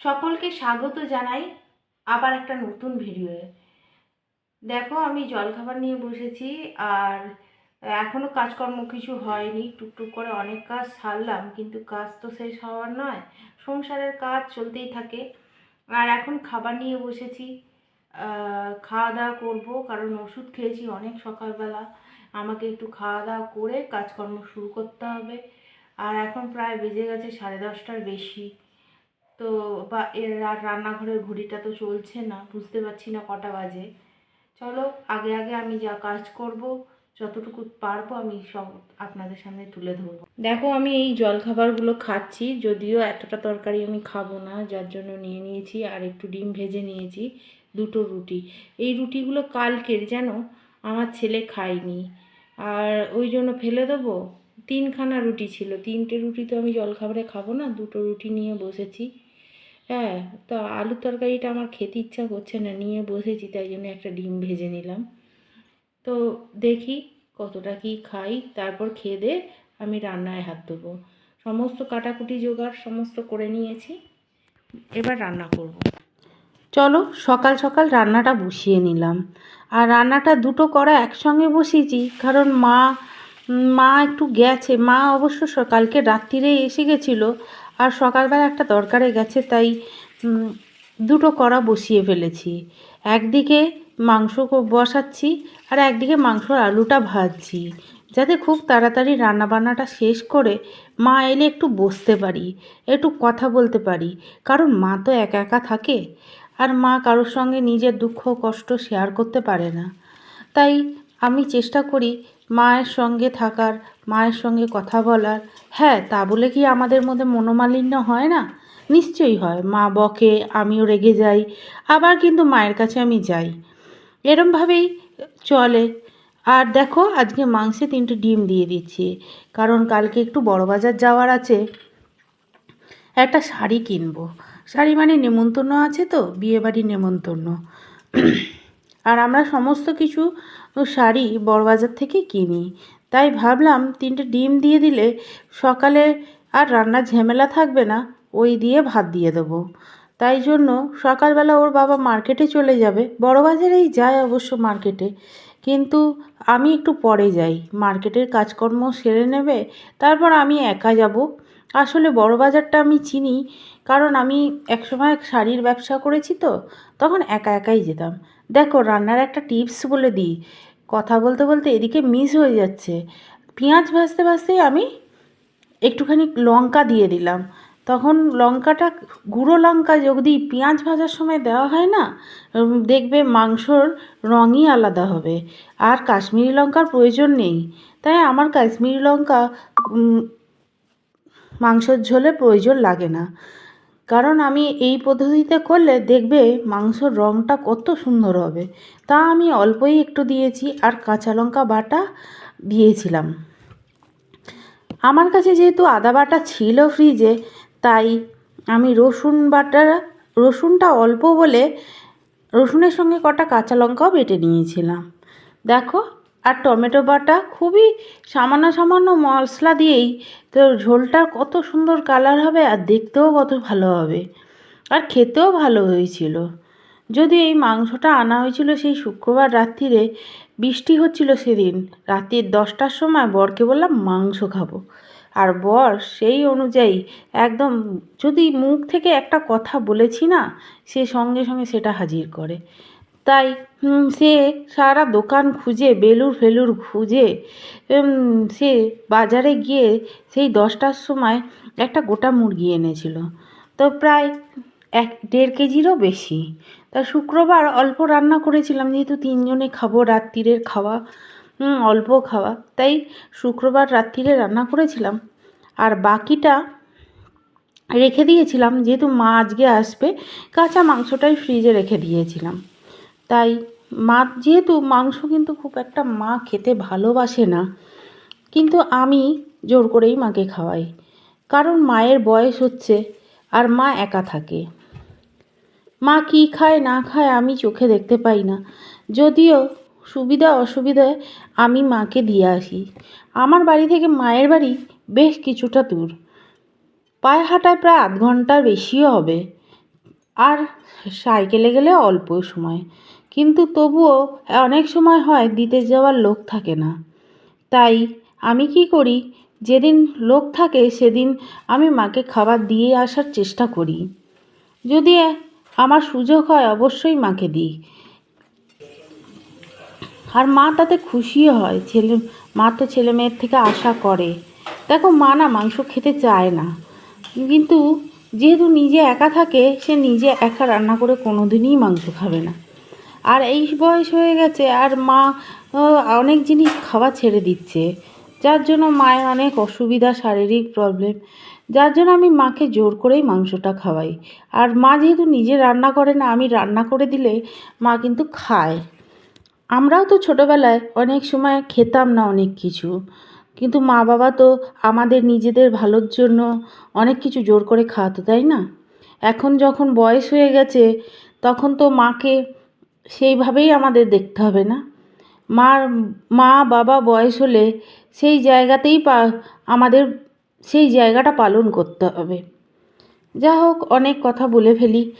সকলকে স্বাগত জানাই আবার একটা নতুন ভিডিওয়ে দেখো, আমি জলখাবার নিয়ে বসেছি আর এখনও কাজকর্ম কিছু হয়নি। টুকটুক করে অনেক কাজ সারলাম, কিন্তু কাজ তো শেষ হওয়ার নয়, সংসারের কাজ চলতেই থাকে। আর এখন খাবার নিয়ে বসেছি খাওয়া দাওয়া করব, কারণ ওষুধ খেয়েছি অনেক সকালবেলা। আমাকে একটু খাওয়া দাওয়া করে কাজকর্ম শুরু করতে হবে। আর এখন প্রায় বেজে গেছে সাড়ে দশটার বেশি। তো বা এর রান্নাঘরের ঘড়িটা তো চলছে না, বুঝতে পারছি না কটা বাজে। চলো, আগে আগে আমি যা কাজ করব, যতটুকু পারব আমি সব আপনাদের সামনে তুলে ধরবো। দেখো, আমি এই জলখাবারগুলো খাচ্ছি, যদিও এতটা তরকারি আমি খাব না, যার জন্য নিয়ে নিয়েছি আর একটু ডিম ভেজে নিয়েছি, দুটো রুটি। এই রুটিগুলো কালকের যেন আমার ছেলে খায়নি। আর ওই জন্য ফেলে দেবো? তিনখানা রুটি ছিল, তিনটে রুটি তো আমি জলখাবারে খাব না, দুটো রুটি নিয়ে বসেছি। হ্যাঁ তো আলুর তরকারিটা আমার খেতে ইচ্ছা করছে না, নিয়ে বসেছি, তাই জন্য একটা ডিম ভেজে নিলাম। তো দেখি কতটা কি খাই, তারপর খেয়ে দিয়ে আমি রান্নায় হাত দেবো সমস্ত কাটাকুটি জোগাড় সমস্ত করে নিয়েছি, এবার রান্না করব। চলো, সকাল সকাল রান্নাটা বসিয়ে নিলাম। আর রান্নাটা দুটো করা একসঙ্গে বসিয়েছি, কারণ মা মা একটু গেছে, মা অবশ্য স- কালকে রাত্রিরে এসে গেছিল আর সকালবেলা একটা দরকারে গেছে, তাই দুটো কড়া বসিয়ে ফেলেছি। একদিকে মাংস বসাচ্ছি আর একদিকে মাংসর আলুটা ভাজছি, যাতে খুব তাড়াতাড়ি রান্নাবান্নাটা শেষ করে মা এলে একটু বসতে পারি, একটু কথা বলতে পারি, কারণ মা তো একা একা থাকে আর মা কারোর সঙ্গে নিজের দুঃখ কষ্ট শেয়ার করতে পারে না। তাই আমি চেষ্টা করি মায়ের সঙ্গে থাকার, মায়ের সঙ্গে কথা বলার। হ্যাঁ তা বলে কি আমাদের মধ্যে মনোমালিন্য হয় না? নিশ্চয়ই হয়। মা বকে, আমিও রেগে যাই, আবার কিন্তু মায়ের কাছে আমি যাই। এরমভাবেই চলে। আর দেখো, আজকে মাংসে তিনটে ডিম দিয়ে দিচ্ছি। কারণ কালকে একটু বড় বাজার যাওয়ার আছে। একটা শাড়ি কিনবো। শাড়ি মানে নেমন্তন্ন আছে তো? বিয়েবাড়ি নেমন্তন্ন। আর আমরা সমস্ত কিছু শাড়ি বড়বাজার থেকে কিনি। তাই ভাবলাম তিনটে ডিম দিয়ে দিলে সকালে আর রান্নার ঝামেলা থাকবে না, ওই দিয়ে ভাত দিয়ে দেবো। তাই জন্য সকালবেলা ওর বাবা মার্কেটে চলে যাবে। বড়বাজারেই যায় অবশ্য মার্কেটে। কিন্তু আমি একটু পরে যাই। মার্কেটের কাজকর্ম সেরে নেবে, তারপর আমি একা যাব। আসলে বড় বাজারটা আমি চিনি, কারণ আমি একসময় শাড়ির ব্যবসা করেছি তো, তখন একা একাই যেতাম। দেখো, রান্নার একটা টিপস বলে দিই। কথা বলতে বলতে এদিকে মিস হয়ে যাচ্ছে। পেঁয়াজ ভাজতে ভাজতেই আমি একটুখানি লঙ্কা দিয়ে দিলাম। তখন লঙ্কাটা, গুঁড়ো লঙ্কা যদি পেঁয়াজ ভাজার সময় দেওয়া হয় না? দেখবে মাংসর রঙই আলাদা হবে। আর কাশ্মীরি লঙ্কার প্রয়োজন নেই। তাই আমার কাশ্মীরি লঙ্কা মাংসর ঝোলে প্রয়োজন লাগে না। কারণ আমি এই পদ্ধতিতে করলে দেখবে মাংসর রঙটা কত সুন্দর হবে। তা আমি অল্পই একটু দিয়েছি আর কাঁচা লঙ্কা বাটা দিয়েছিলাম। আমার কাছে যেহেতু আদা বাটা ছিল ফ্রিজে, তাই আমি রসুন বাটা, রসুনটা অল্প বলে রসুনের সঙ্গে কটা কাঁচা লঙ্কাও বেটে নিয়েছিলাম। দেখো আর টমেটো বাটা খুবই সামান্য সামান্য মশলা দিয়েই তো ঝোলটা কত সুন্দর কালার হবে আর দেখতেও কত ভালো হবে। আর খেতেও ভালো হয়েছিল। যদি এই মাংসটা আনা হয়েছিল সেই শুক্রবার রাত্রিরে, বৃষ্টি হচ্ছিল সেদিন। রাত্রির দশটার সময় বরকে বললাম, মাংস খাব। আর বর সেই অনুযায়ী একদম যদি মুখ থেকে একটা কথা বলেছি না, সে সঙ্গে সঙ্গে সেটা হাজির করে। তাই সে সারা দোকান খুঁজে বেলুর ফেলুর খুঁজে সে বাজারে গিয়ে সেই দশটার সময় একটা গোটা মুরগি এনেছিল। তো প্রায় এক, দেড় কেজিরও বেশি। তা শুক্রবার অল্প রান্না করেছিলাম, যেহেতু তিনজনে খাব, রাত্রিরের খাওয়া অল্প খাওয়া। তাই শুক্রবার রাত্রিরে রান্না করেছিলাম। আর বাকিটা রেখে দিয়েছিলাম, যেহেতু মা আজকে আসবে, কাঁচা মাংসটাই ফ্রিজে রেখে দিয়েছিলাম। তাই মা, যেহেতু মাংস কিন্তু খুব একটা মা খেতে ভালোবাসে না, কিন্তু আমি জোর করেই মাকে খাওয়াই। কারণ মায়ের বয়স হচ্ছে আর মা একা থাকে। মা কী খায়, না খায় আমি চোখে দেখতে পাই না। যদিও সুবিধা অসুবিধায় আমি মাকে দিয়ে আসি। আমার বাড়ি থেকে মায়ের বাড়ি বেশ কিছুটা দূর। পায়ে হাঁটায় প্রায় আধ ঘণ্টার বেশিও হবে। আর সাইকেলে গেলে অল্প সময়। কিন্তু তবুও অনেক সময় হয় দিতে যাওয়ার লোক থাকে না। তাই আমি কি করি? যেদিন লোক থাকে, সেদিন আমি মাকে খাবার দিয়ে আসার চেষ্টা করি। যদি আমার সুযোগ হয়, অবশ্যই মাকে দিই। আর মা তাতে খুশিও হয়। ছেলে, মা তো ছেলে মেয়ের থেকে আশা করে। দেখো, মা না মাংস খেতে চায় না। কিন্তু যেহেতু নিজে একা থাকে, সে নিজে একা রান্না করে কোনো দিনই মাংস খাবে না। আর এই বয়স হয়ে গেছে, আর মা অনেক জিনিস খাওয়া ছেড়ে দিচ্ছে। যার জন্য মায়ের অনেক অসুবিধা, শারীরিক প্রবলেম যার জন্য আমি মাকে জোর করেই মাংসটা খাওয়াই। আর মা যেহেতু নিজে রান্না করে না, আমি রান্না করে দিলে মা কিন্তু খায়। আমরাও তো ছোটোবেলায় অনেক সময় খেতাম না অনেক কিছু। কিন্তু মা বাবা তো আমাদের নিজেদের ভালোর জন্য অনেক কিছু জোর করে খাওয়াতো, তাই না? এখন যখন বয়স হয়ে গেছে, তখন তো মাকে সেইভাবেই আমাদের দেখতে হবে না। মার, মা, বাবা বয়স হলে সেই জায়গাতেই পা, আমাদের সেই জায়গাটা পালন করতে হবে। যা হোক, অনেক কথা বলে ফেলি।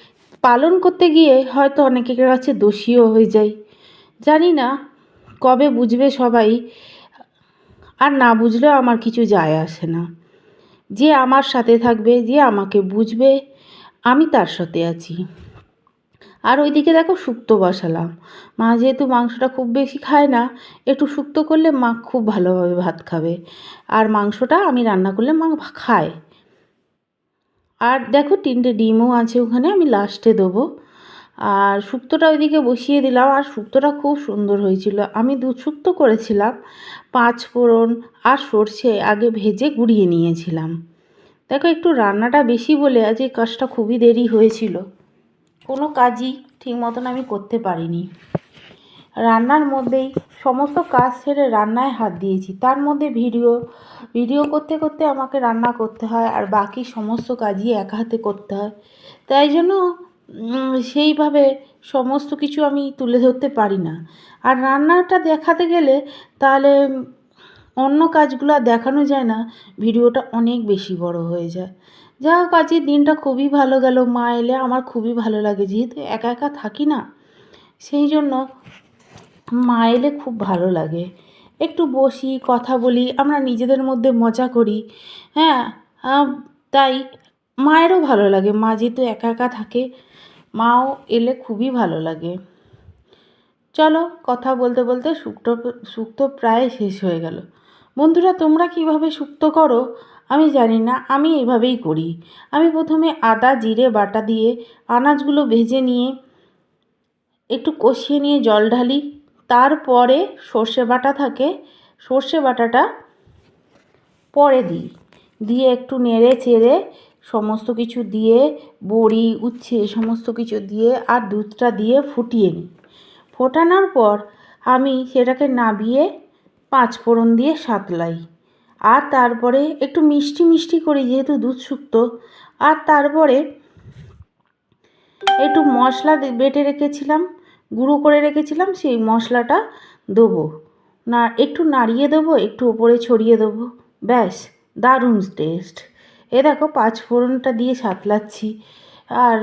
পালন করতে গিয়ে হয়তো অনেকের কাছে দোষীও হয়ে যাই জানি না কবে বুঝবে সবাই। আর না বুঝলেও আমার কিছু যায় আসে না। যে আমার সাথে থাকবে, যে আমাকে বুঝবে, আমি তার সাথে আছি। আর ওইদিকে দেখো শুক্তো বসালাম। মা যেহেতু মাংসটা খুব বেশি খায় না, একটু শুক্তো করলে মা খুব ভালোভাবে ভাত খাবে। আর মাংসটা আমি রান্না করলে মা খায়। আর দেখো তিনটে ডিমও আছে ওখানে, আমি লাস্টে দেবো। আর শুক্তোটা ওইদিকে বসিয়ে দিলাম, আর শুক্তোটা খুব সুন্দর হয়েছিল। আমি দুধ শুক্তো করেছিলাম, পাঁচ ফোড়ন আর সর্ষে আগে ভেজে গুঁড়িয়ে নিয়েছিলাম। দেখো একটু রান্নাটা বেশি বলে আজ এই কাজটা খুবই দেরি হয়েছিল। কোনো কাজই ঠিক মতন আমি করতে পারিনি। রান্নার মধ্যেই সমস্ত কাজ ছেড়ে রান্নায় হাত দিয়েছি। তার মধ্যে ভিডিও ভিডিও করতে করতে আমাকে রান্না করতে হয় আর বাকি সমস্ত কাজই একা হাতে করতে হয়। তাই জন্য সেইভাবে সমস্ত কিছু আমি তুলে ধরতে পারি না। আর রান্নাটা দেখাতে গেলে তাহলে অন্য কাজগুলো দেখানো যায় না, ভিডিওটা অনেক বেশি বড় হয়ে যায়। যা হোক আজকের দিনটা খুবই ভালো গেল। মা এলে আমার খুবই ভালো লাগে, যেহেতু একা একা থাকি না, সেই জন্য মা এলে খুব ভালো লাগে। একটু বসি, কথা বলি, আমরা নিজেদের মধ্যে মজা করি। হ্যাঁ তাই মায়েরও ভালো লাগে। মা যেহেতু একা একা থাকে, মাও এলে খুবই ভালো লাগে। চলো, কথা বলতে বলতে শুক্তো শুক্তো প্রায় শেষ হয়ে গেল। বন্ধুরা, তোমরা কীভাবে শুক্তো করো? আমি জানি না, আমি এভাবেই করি। আমি প্রথমে আদা, জিরে, বাটা দিয়ে আনাজগুলো ভেজে নিয়ে একটু কষিয়ে নিয়ে জল ঢালি। তারপরে সর্ষে বাটা থাকে, সর্ষে বাটাটা পরে দিই। দিয়ে একটু নেড়ে চেড়ে সমস্ত কিছু দিয়ে, বড়ি, উচ্ছে, সমস্ত কিছু দিয়ে আর দুধটা দিয়ে ফুটিয়ে নিই। ফোটানোর পর আমি সেটাকে নাবিয়ে পাঁচ ফোড়ন দিয়ে সাতলাই। আর তারপরে একটু মিষ্টি মিষ্টি করি যেহেতু দুধ শুক্তো, আর তারপরে একটু মশলা বেটে রেখেছিলাম, গুঁড়ো করে রেখেছিলাম, সেই মশলাটা দেবো। না, একটু নাড়িয়ে দেবো, একটু ওপরে ছড়িয়ে দেবো। ব্যাস, দারুণ টেস্ট এ দেখো, পাঁচ ফোড়নটা দিয়ে সাতলাচ্ছি। আর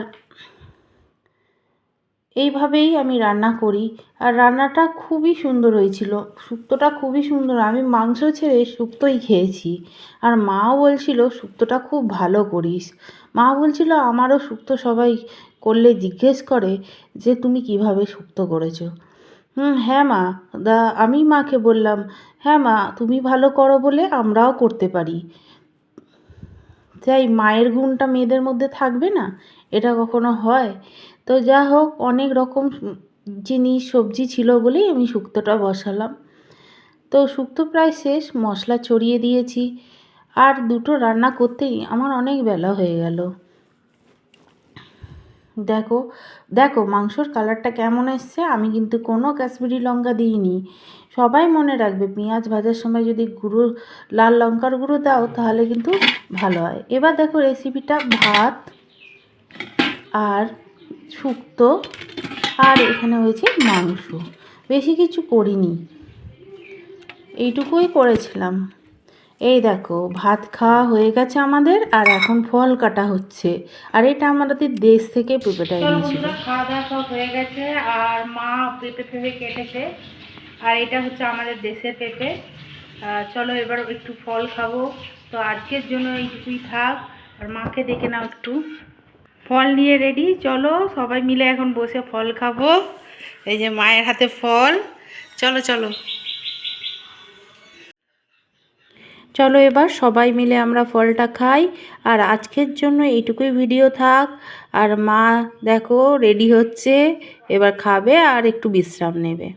এইভাবেই আমি রান্না করি। আর রান্নাটা খুবই সুন্দর হয়েছিল। শুক্তোটা খুবই সুন্দর। আমি মাংস ছেড়ে শুক্তোই খেয়েছি। আর মাও বলছিল শুক্তোটা খুব ভালো করিস। মা বলছিল, আমারও শুক্তো সবাই করলে জিজ্ঞেস করে যে তুমি কীভাবে শুক্তো করেছ? হুম হ্যাঁ মা। দা, আমি মাকে বললাম হ্যাঁ মা, তুমি ভালো করো বলে আমরাও করতে পারি। তাই মায়ের গুণটা মেয়েদের মধ্যে থাকবে না? এটা কখনো হয়? তো যা হোক, অনেক রকম জিনিস সবজি ছিল বলেই আমি শুক্তোটা বসালাম। তো শুক্তো প্রায় শেষ, মশলা ছড়িয়ে দিয়েছি। আর দুটো রান্না করতেই আমার অনেক বেলা হয়ে গেল। দেখো দেখো, মাংসর কালারটা কেমন এসছে, আমি কিন্তু কোনো কাশ্মীরি লঙ্কা দিইনি। সবাই মনে রাখবে, পেঁয়াজ ভাজার সময় যদি গুঁড়ো, লাল লঙ্কার গুঁড়ো দাও, তাহলে কিন্তু ভালো হয়। এবার দেখো রেসিপিটা ভাত আর শুক্তো আর এখানে হয়েছে মাংস। বেশি কিছু করিনি। এইটুকুই করেছিলাম। এই দেখো ভাত খাওয়া হয়ে গেছে আমাদের আর এখন ফল কাটা হচ্ছে। আর এটা আমাদের দেশ থেকে পেঁপেটা এনেছিল। খাওয়া দাওয়া সব হয়ে গেছে আর মা পেঁপে পেঁপে কেটেছে। আর এটা হচ্ছে আমাদের দেশের পেঁপে। চলো এবার একটু ফল খাব। তো আজকের জন্য এইটুকুই থাক আর মাকে দেখে নাও একটু। ফল নিয়ে রেডি চলো সবাই মিলে এখন বসে ফল খাব। এই যে মায়ের হাতে ফল, চলো চলো। চলো এবার সবাই মিলে আমরা ফলটা খাই, আর আজকের জন্য এইটুকুই ভিডিও থাক। আর মা দেখো রেডি হচ্ছে, এবার খাবে আর একটু বিশ্রাম নেবে।